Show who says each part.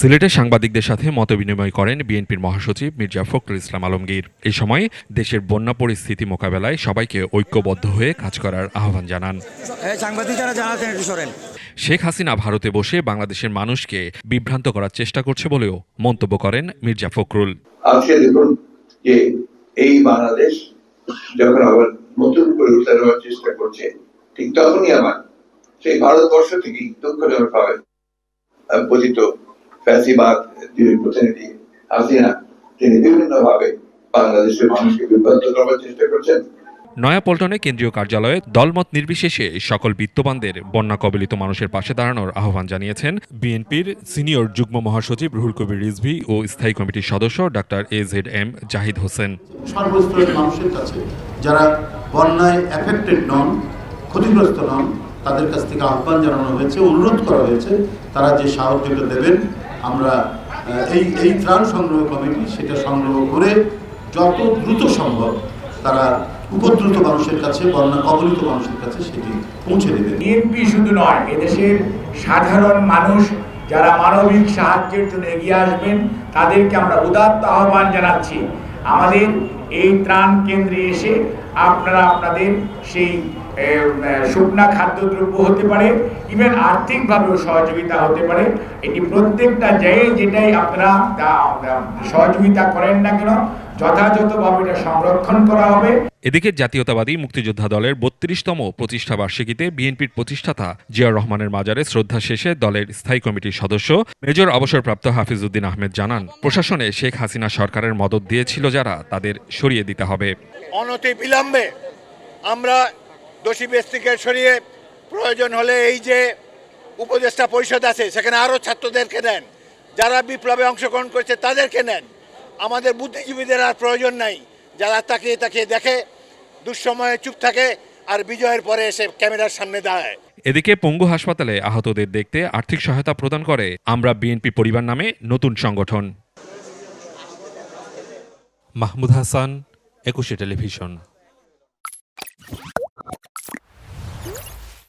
Speaker 1: সিলেটে সাংবাদিকদের সাথে মত বিনিময় করেন বিএনপির মহাসচিব মির্জা ফখরুল ইসলাম আলমগীর এ সময় দেশের বন্যা পরিস্থিতি মোকাবেলায় সবাইকে ঐক্যবদ্ধ হয়ে কাজ করার আহ্বান জানান শেখ হাসিনা ভারতে বসে বাংলাদেশের মানুষকে বিভ্রান্ত করার চেষ্টা করছে বলেও মন্তব্য করেন মির্জা ফখরুল
Speaker 2: আজকে দেখুন যে এই বাংলাদেশ যখন আবার নতুন করে উদ্ধার হওয়ার চেষ্টা করছে ঠিক তখনই আমার সেই ভারতবর্ষ থেকেই দুঃখজনকভাবে পতিত ফ্যাসিবাদ যিনি প্রতিনিধি হাসিনা তিনি বিভিন্নভাবে বাংলাদেশের মানুষকে বিভ্রান্ত করার চেষ্টা করছেন
Speaker 1: নয়াপল্টনে কেন্দ্রীয় কার্যালয়ে দলমত নির্বিশেষে সকল বিত্তবানদের বন্যা কবলিত মানুষের পাশে দাঁড়ানোর আহ্বান জানিয়েছেন বিএনপির সিনিয়র যুগ্ম মহাসচিব রুহুল কবির রিজভি ও স্থায়ী কমিটির সদস্য doctor A Z M Zahid Hossain
Speaker 3: সর্বস্তরের মানুষের কাছে যারা বন্যায় এফেক্টেড নন ক্ষতিগ্রস্ত নন তাদের কাছ থেকে আহ্বান জানানো হয়েছে অনুরোধ করা হয়েছে তারা যে সাহায্যটা দেবেন আমরা এই এই ত্রাণ সংগ্রহ কমিটি সেটা সংগ্রহ করে যত দ্রুত সম্ভব তারা উপদ্রুত মানুষের কাছে বন্যা কবলিত মানুষের কাছে সেটি পৌঁছে দেবে
Speaker 4: বিএনপি শুধু নয় এদেশের সাধারণ মানুষ যারা মানবিক সাহায্যের জন্য এগিয়ে আসবেন তাদেরকে আমরা উদাত্ত আহ্বান জানাচ্ছি আমাদের এই ত্রাণ কেন্দ্রে এসে আপনারা আপনাদের সেই শুকনা খাদ্যদ্রব্য হতে পারে ইভেন আর্থিকভাবেও সহযোগিতা হতে পারে এটি প্রত্যেকটা জায়গায় যেটাই আপনারা সহযোগিতা করেন না কেন যথাযথভাবে এটা সংরক্ষণ করা হবে
Speaker 1: এদিকে জাতীয়তাবাদী মুক্তিযোদ্ধা দলের বত্রিশতম প্রতিষ্ঠা বার্ষিকীতে বিএনপির প্রতিষ্ঠাতা জিয়া রহমানের মাজারে শ্রদ্ধা শেষে দলের স্থায়ী কমিটির সদস্য মেজর অবসরপ্রাপ্ত হাফিজউদ্দিন আহমেদ জানান প্রশাসনে শেখ হাসিনা সরকারের মদত দিয়েছিল যারা তাদের সরিয়ে দিতে হবে
Speaker 5: অনতি আমরা দোষী ব্যক্তিকে সরিয়ে প্রয়োজন হলে এই যে উপদেষ্টা পরিষদ আছে সেখানে আরও ছাত্রদেরকে নেন যারা বিপ্লবে অংশগ্রহণ করেছে তাদেরকে নেন আমাদের বুদ্ধিজীবীদের আর প্রয়োজন নাই যারা তাকিয়ে তাকিয়ে দেখে দুঃসময়ে চুপ থাকে আর বিজয়ের পরে এসে ক্যামেরার সামনে দাঁড়ায়
Speaker 1: এদিকে পঙ্গু হাসপাতালে আহতদের দেখতে আর্থিক সহায়তা প্রদান করে আমরা বিএনপি পরিবার নামে নতুন সংগঠন মাহমুদ হাসান একুশে টেলিভিশন